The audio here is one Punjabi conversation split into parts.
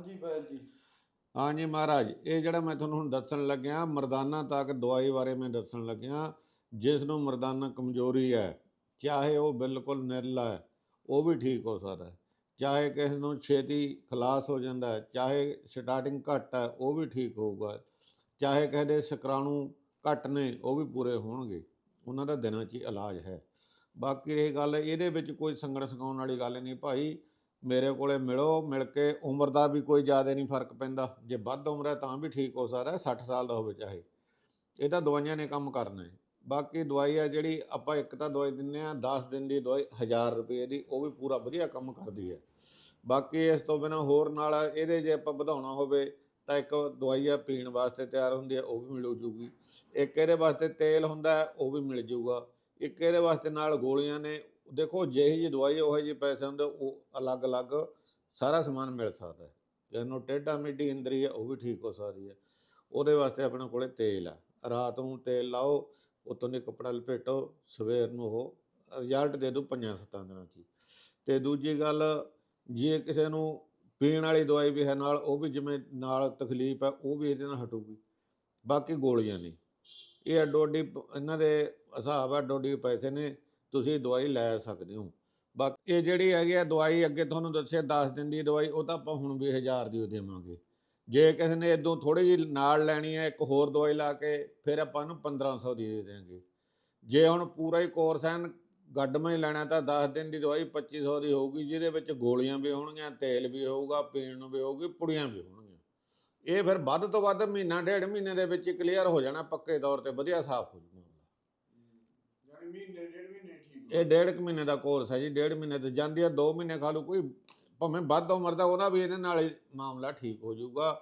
ਹਾਂਜੀ ਬੈਦ ਜੀ। ਹਾਂਜੀ ਮਹਾਰਾਜ, ਇਹ ਜਿਹੜਾ ਮੈਂ ਤੁਹਾਨੂੰ ਹੁਣ ਦੱਸਣ ਲੱਗਿਆ, ਮਰਦਾਨਾ ਤੱਕ ਦਵਾਈ ਬਾਰੇ ਮੈਂ ਦੱਸਣ ਲੱਗਿਆ, ਜਿਸ ਨੂੰ ਮਰਦਾਨਾ ਕਮਜ਼ੋਰੀ ਹੈ, ਚਾਹੇ ਉਹ ਬਿਲਕੁਲ ਨਿਰਲਾ ਹੈ, ਉਹ ਵੀ ਠੀਕ ਹੋ ਸਕਦਾ ਚਾਹੇ ਕਿਸੇ ਨੂੰ ਛੇਤੀ ਖਲਾਸ ਹੋ ਜਾਂਦਾ ਹੈ, ਚਾਹੇ ਸਟਾਰਟਿੰਗ ਘੱਟ ਹੈ, ਉਹ ਵੀ ਠੀਕ ਹੋਊਗਾ ਚਾਹੇ ਕਿਸੇ ਦੇ ਸਕਰਾਣੂ ਘੱਟ ਨੇ, ਉਹ ਵੀ ਪੂਰੇ ਹੋਣਗੇ। ਉਹਨਾਂ ਦਾ ਦਿਨਾਂ 'ਚ ਹੀ ਇਲਾਜ ਹੈ। ਬਾਕੀ ਇਹ ਗੱਲ, ਇਹਦੇ ਵਿੱਚ ਕੋਈ ਸੰਗਣ ਸਕਾਉਣ ਵਾਲੀ ਗੱਲ ਨਹੀਂ ਭਾਈ। ਮੇਰੇ ਕੋਲੇ ਮਿਲੋ, ਮਿਲ ਕੇ ਉਮਰ ਦਾ ਵੀ ਕੋਈ ਜ਼ਿਆਦਾ ਨਹੀਂ ਫ਼ਰਕ ਪੈਂਦਾ। ਜੇ ਵੱਧ ਉਮਰ ਹੈ ਤਾਂ ਵੀ ਠੀਕ ਹੋ ਸਕਦਾ ਹੈ 60 ਸਾਲ ਦਾ ਹੋਵੇ ਚਾਹੇ। ਇਹ ਤਾਂ ਦਵਾਈਆਂ ਨੇ ਕੰਮ ਕਰਨਾ। ਹੈ ਬਾਕੀ ਦਵਾਈ ਆ ਜਿਹੜੀ ਆਪਾਂ ਇੱਕ ਤਾਂ ਦਵਾਈ ਦਿੰਨੇ ਆ 10 ਦਿਨ ਦੀ ਦਵਾਈ 1000 ਰੁਪਏ ਦੀ, ਉਹ ਵੀ ਪੂਰਾ ਵਧੀਆ ਕੰਮ ਕਰਦੀ ਹੈ। ਬਾਕੀ ਇਸ ਤੋਂ ਬਿਨਾ ਹੋਰ ਨਾਲ ਇਹਦੇ ਜੇ ਆਪਾਂ ਵਧਾਉਣਾ ਹੋਵੇ, ਤਾਂ ਇੱਕ ਦਵਾਈ ਆ ਪੀਣ ਵਾਸਤੇ ਤਿਆਰ ਹੁੰਦੀ ਹੈ, ਉਹ ਵੀ ਮਿਲ ਜੂਗੀ। ਇੱਕ ਇਹਦੇ ਵਾਸਤੇ ਤੇਲ ਹੁੰਦਾ ਉਹ ਵੀ ਮਿਲ ਜੂਗਾ। ਇੱਕ ਇਹਦੇ ਵਾਸਤੇ ਨਾਲ ਗੋਲੀਆਂ ਨੇ ਦੇਖੋ, ਜਿਹੀ ਜੀ ਦਵਾਈ, ਉਹ ਜਿਹੇ ਪੈਸੇ ਹੁੰਦੇ, ਉਹ ਅਲੱਗ-ਅਲੱਗ ਸਾਰਾ ਸਮਾਨ ਮਿਲ ਸਕਦਾ ਹੈ। ਜਿਹਨੂੰ ਟੇਢਾ ਮਿੱਡੀ ਇੰਦਰੀ ਹੈ, ਉਹ ਵੀ ਠੀਕ ਹੋ ਸਕਦੀ ਹੈ। ਉਹਦੇ ਵਾਸਤੇ ਆਪਣੇ ਕੋਲੇ ਤੇਲ ਆ ਰਾਤ ਨੂੰ ਤੇਲ ਲਾਓ, ਉਤੋਂ ਦੀ ਕੱਪੜਾ ਲਪੇਟੋ, ਸਵੇਰ ਨੂੰ ਉਹ ਰਿਜ਼ਲਟ ਦੇ ਦੂ ਪੰਜਾਂ ਸੱਤਾਂ ਦਿਨਾਂ 'ਚ ਹੀ। ਤੇ ਦੂਜੀ ਗੱਲ, ਜੇ ਕਿਸੇ ਨੂੰ ਪੀਣ ਵਾਲੀ ਦਵਾਈ ਵੀ ਹੈ ਨਾਲ, ਉਹ ਵੀ ਜਿਵੇਂ ਨਾਲ ਤਕਲੀਫ ਹੈ, ਉਹ ਵੀ ਇਹਦੇ ਨਾਲ ਹਟੂਗੀ। ਬਾਕੀ ਗੋਲੀਆਂ ਨਹੀਂ। ਇਹ ਅੱਡੋ ਅੱਡੀ ਪ- ਇਹਨਾਂ ਦੇ ਹਿਸਾਬ ਆ ਅੱਡੋ ਪੈਸੇ ਨੇ। ਤੁਸੀਂ ਦਵਾਈ ਲੈ ਸਕਦੇ ਹੋ। ਬਾਕੀ ਇਹ ਜਿਹੜੀ ਹੈਗੀ ਆ ਦਵਾਈ ਅੱਗੇ ਤੁਹਾਨੂੰ ਦੱਸਿਆ 10 ਦਿਨ ਦੀ ਦਵਾਈ, ਉਹ ਤਾਂ ਆਪਾਂ ਹੁਣ ਵੀ 1000 ਦੀ ਦੇਵਾਂਗੇ। ਜੇ ਕਿਸੇ ਨੇ ਇਦੋਂ ਥੋੜੀ ਜਿਹੀ ਨਾਲ ਲੈਣੀ ਹੈ, ਇੱਕ ਹੋਰ ਦਵਾਈ ਲਾ ਕੇ, ਫਿਰ ਆਪਾਂ ਨੂੰ 1500 ਦੀ ਦੇ ਦੇਵਾਂਗੇ ਜੇ ਹੁਣ ਪੂਰਾ ਹੀ ਕੋਰਸ ਹੈ ਗੱਡਮਾ ਹੀ ਲੈਣਾ, ਤਾਂ 10 ਦਿਨ ਦੀ ਦਵਾਈ 2500 ਦੀ ਹੋਊਗੀ, ਜਿਹਦੇ ਵਿੱਚ ਗੋਲੀਆਂ ਵੀ ਹੋਣਗੀਆਂ, ਤੇਲ ਵੀ ਹੋਊਗਾ, ਪੀਣ ਨੂੰ ਵੀ ਹੋਊਗੀ, ਪੁੜੀਆਂ ਵੀ ਹੋਣਗੀਆਂ। ਇਹ ਫਿਰ ਵੱਧ ਤੋਂ ਵੱਧ ਮਹੀਨਾ, ਡੇਢ ਮਹੀਨੇ ਦੇ ਵਿੱਚ ਕਲੀਅਰ ਹੋ ਜਾਣਾ, ਪੱਕੇ ਤੌਰ ਤੇ ਵਧੀਆ ਸਾਫ਼ ਹੋ ਜਾਣਾ ਯਾਨੀ ਮਹੀਨੇ ਇਹ ਡੇਢ ਕੁ ਮਹੀਨੇ ਦਾ ਕੋਰਸ ਹੈ ਜੀ, ਡੇਢ ਮਹੀਨੇ ਤੇ ਜਾਂਦੀ ਹੈ 2 ਮਹੀਨੇ ਖਾ ਲੂ ਕੋਈ ਭਾਵੇਂ ਵੱਧ ਉਮਰ ਦਾ ਉਹਦਾ ਵੀ ਇਹਦੇ ਨਾਲ ਹੀ ਮਾਮਲਾ ਠੀਕ ਹੋ ਜਾਊਗਾ।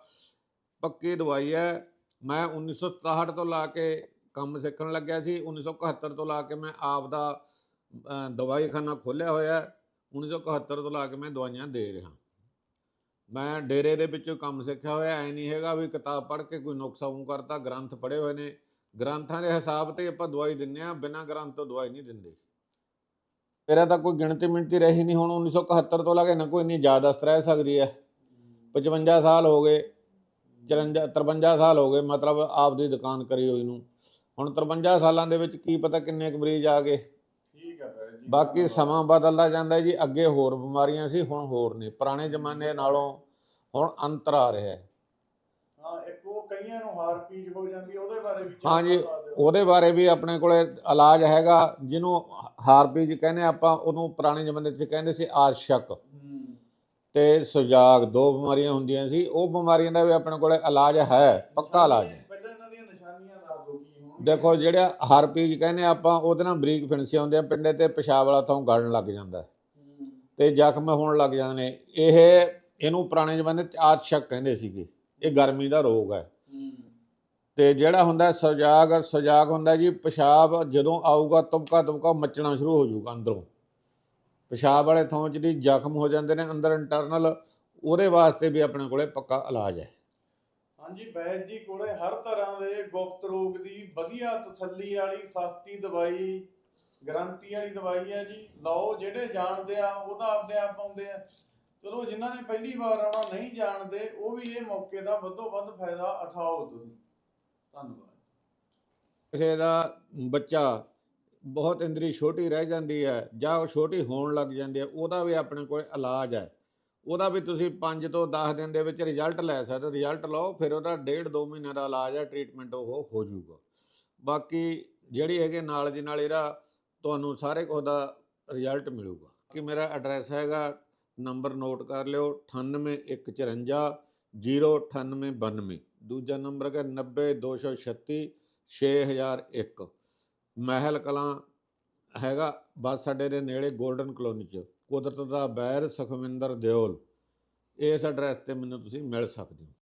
ਪੱਕੀ ਦਵਾਈ ਹੈ। ਮੈਂ 1967 ਤੋਂ ਲਾ ਕੇ ਕੰਮ ਸਿੱਖਣ ਲੱਗਿਆ ਸੀ 1971 ਤੋਂ ਲਾ ਕੇ ਮੈਂ ਆਪ ਦਾ ਦਵਾਈਖਾਨਾ ਖੋਲ੍ਹਿਆ ਹੋਇਆ ਹੈ। 1971 ਤੋਂ ਲਾ ਕੇ ਮੈਂ ਦਵਾਈਆਂ ਦੇ ਰਿਹਾ। ਮੈਂ ਡੇਰੇ ਦੇ ਵਿੱਚੋਂ ਕੰਮ ਸਿੱਖਿਆ ਹੋਇਆ, ਐ ਨਹੀਂ ਹੈਗਾ ਵੀ ਕਿਤਾਬ ਪੜ੍ਹ ਕੇ ਕੋਈ ਨੁਕਸਾ ਉਂ ਕਰਤਾ, ਗ੍ਰੰਥ ਪੜ੍ਹੇ ਹੋਏ ਨੇ। ਗ੍ਰੰਥਾਂ ਦੇ ਹਿਸਾਬ ਤੇ ਆਪਾਂ ਦਵਾਈ ਦਿੰਨੇ ਆ ਬਿਨਾਂ ਗ੍ਰੰਥ ਤੋਂ ਦਵਾਈ ਨਹੀਂ ਦਿੰਦੇ। ਮੇਰਾ ਤਾਂ ਕੋਈ ਗਿਣਤੀ ਮਿਣਤੀ ਰਹੀ ਨਹੀਂ ਹੁਣ 1971 ਤੋਂ ਲਾ ਕੇ ਨਾ ਕੋਈ ਇੰਨੀ ਜ਼ਿਆਦਾ ਰਹਿ ਸਕਦੀ ਹੈ। 55 ਸਾਲ ਹੋ ਗਏ 54 53 ਸਾਲ ਹੋ ਗਏ ਮਤਲਬ ਆਪ ਦੀ ਦੁਕਾਨ ਕਰੀ ਹੋਈ ਨੂੰ। ਹੁਣ 53 ਸਾਲਾਂ ਦੇ ਵਿੱਚ ਕੀ ਪਤਾ ਕਿੰਨੇ ਕੁ ਮਰੀਜ਼ ਆ ਗਏ। ਠੀਕ ਹੈ ਜੀ। ਬਾਕੀ ਸਮਾਂ ਬਦਲਦਾ ਜਾਂਦਾ ਜੀ ਅੱਗੇ ਹੋਰ ਬਿਮਾਰੀਆਂ ਸੀ ਹੁਣ ਹੋਰ ਨੇ। ਪੁਰਾਣੇ ਜ਼ਮਾਨੇ ਨਾਲੋਂ ਹੁਣ ਅੰਤਰ ਆ ਰਿਹਾ ਹੈ। ਹਾਂ ਇੱਕ ਉਹ ਕਈਆਂ ਨੂੰ ਹਾਰ ਪੀਜ ਹੋ ਜਾਂਦੀ ਉਹਦੇ ਬਾਰੇ ਵੀ ਹਾਂ ਜੀ। ਉਹਦੇ ਬਾਰੇ ਵੀ ਆਪਣੇ ਕੋਲੇ ਇਲਾਜ ਹੈਗਾ ਜਿਹਨੂੰ ਹਾਰਪੀਜ ਕਹਿੰਦੇ ਆਪਾਂ ਉਹਨੂੰ ਪੁਰਾਣੇ ਜ਼ਮਾਨੇ 'ਚ ਕਹਿੰਦੇ ਸੀ ਆਰਸ਼ਕ। ਹੂੰ ਤੇ ਸੁਜਾਗ ਦੋ ਬਿਮਾਰੀਆਂ ਹੁੰਦੀਆਂ ਸੀ ਉਹ ਬਿਮਾਰੀਆਂ ਦਾ ਵੀ ਆਪਣੇ ਕੋਲੇ ਇਲਾਜ ਹੈ ਪੱਕਾ ਇਲਾਜ। ਹੈ ਦੇਖੋ ਜਿਹੜਾ ਹਾਰਪੀਜ ਕਹਿੰਦੇ ਆਪਾਂ ਉਹਦੇ ਨਾਲ ਬਰੀਕ ਫਿਣਸੇ ਹੁੰਦੇ ਆ ਪਿੰਡੇ ਤੇ ਪਿਸ਼ਾਬ ਵਾਲਾ ਥਾਂ ਗੜਨ ਲੱਗ ਜਾਂਦਾ। ਤੇ ਜ਼ਖਮ ਹੋਣ ਲੱਗ ਜਾਂਦੇ ਨੇ। ਇਹ ਇਹਨੂੰ ਪੁਰਾਣੇ ਜ਼ਮਾਨੇ 'ਚ ਆਰਸ਼ਕ ਕਹਿੰਦੇ ਸੀਗੇ। ਇਹ ਗਰਮੀ ਦਾ ਰੋਗ ਹੂੰ, ਤੇ ਜਿਹੜਾ ਹੁੰਦਾ ਸੁਜਾਗ ਸੁਜਾਗ ਹੁੰਦਾ ਜੀ, ਪਿਸ਼ਾਬ ਜਦੋਂ ਆਊਗਾ ਤੁਬਕਾ ਤੁਬਕਾ ਮੱਚਣਾ ਸ਼ੁਰੂ ਹੋ ਜਾਊਗਾ ਅੰਦਰੋਂ। ਪਿਸ਼ਾਬ ਵਾਲੇ ਥਾਂ ਜਿਹੜੀ ਜ਼ਖਮ ਹੋ ਜਾਂਦੇ ਨੇ ਅੰਦਰ ਇੰਟਰਨਲ ਉਹਦੇ ਵਾਸਤੇ ਵੀ ਆਪਣੇ ਕੋਲੇ ਪੱਕਾ ਇਲਾਜ ਹੈ। ਹਾਂਜੀ ਬੈਦ ਜੀ ਕੋਲੇ ਹਰ ਤਰ੍ਹਾਂ ਦੇ ਗੁਪਤ ਰੋਗ ਦੀ ਵਧੀਆ ਤਸੱਲੀ ਵਾਲੀ ਸਸਤੀ ਦਵਾਈ, ਗਰੰਟੀ ਵਾਲੀ ਦਵਾਈ ਹੈ ਜੀ। ਲਓ, ਜਿਹੜੇ ਜਾਣਦੇ ਆ ਉਹ ਆਪਦੇ ਆਪ ਆਉਂਦੇ ਆ। ਚਲੋ, ਜਿਨ੍ਹਾਂ ਨੇ ਪਹਿਲੀ ਵਾਰ ਆਉਣਾ ਨਹੀਂ ਜਾਣਦੇ, ਉਹ ਵੀ ਇਹ ਮੌਕੇ ਦਾ ਵੱਧੋ ਵੱਧ ਫਾਇਦਾ ਉਠਾਓ ਤੁਸੀਂ। ਧੰਨਵਾਦ। ਕਿਸੇ ਦਾ ਬੱਚਾ ਬਹੁਤ ਇੰਦਰੀ ਛੋਟੀ ਰਹਿ ਜਾਂਦੀ ਹੈ ਜਾਂ ਉਹ ਛੋਟੀ ਹੋਣ ਲੱਗ ਜਾਂਦੀ ਹੈ, ਉਹਦਾ ਵੀ ਆਪਣੇ ਕੋਲ ਇਲਾਜ ਹੈ। ਉਹਦਾ ਵੀ ਤੁਸੀਂ 5 ਤੋਂ 10 ਦਿਨ ਦੇ ਵਿੱਚ ਰਿਜ਼ਲਟ ਲੈ ਸਕਦੇ ਰਿਜ਼ਲਟ ਲਓ, ਫਿਰ ਉਹਦਾ ਡੇਢ 2 ਮਹੀਨੇ ਦਾ ਇਲਾਜ ਹੈ ਟ੍ਰੀਟਮੈਂਟ ਉਹ ਹੋ ਜਾਊਗਾ। ਬਾਕੀ ਜਿਹੜੀ ਹੈਗੇ ਨਾਲ ਦੀ ਨਾਲ ਇਹਦਾ ਤੁਹਾਨੂੰ ਸਾਰੇ ਕੁਝ ਦਾ ਰਿਜ਼ਲਟ ਮਿਲੂਗਾ। ਕਿ ਮੇਰਾ ਐਡਰੈਸ ਹੈਗਾ ਨੰਬਰ ਨੋਟ ਕਰ ਲਿਓ 98154 09892 ਦੂਜਾ ਨੰਬਰ ਹੈਗਾ 90236 6001 ਮਹਿਲ ਕਲਾਂ ਹੈਗਾ ਬੱਸ ਅੱਡੇ ਦੇ ਨੇੜੇ 골ਡਨ ਕਲੋਨੀ ਚ। ਕੁਦਰਤ ਦਾ ਬੈਰ ਸੁਖਵਿੰਦਰ ਦਿਓਲ। ਇਸ ਐਡਰੈਸ ਤੇ ਮੈਨੂੰ ਤੁਸੀਂ ਮਿਲ ਸਕਦੇ ਹੋ।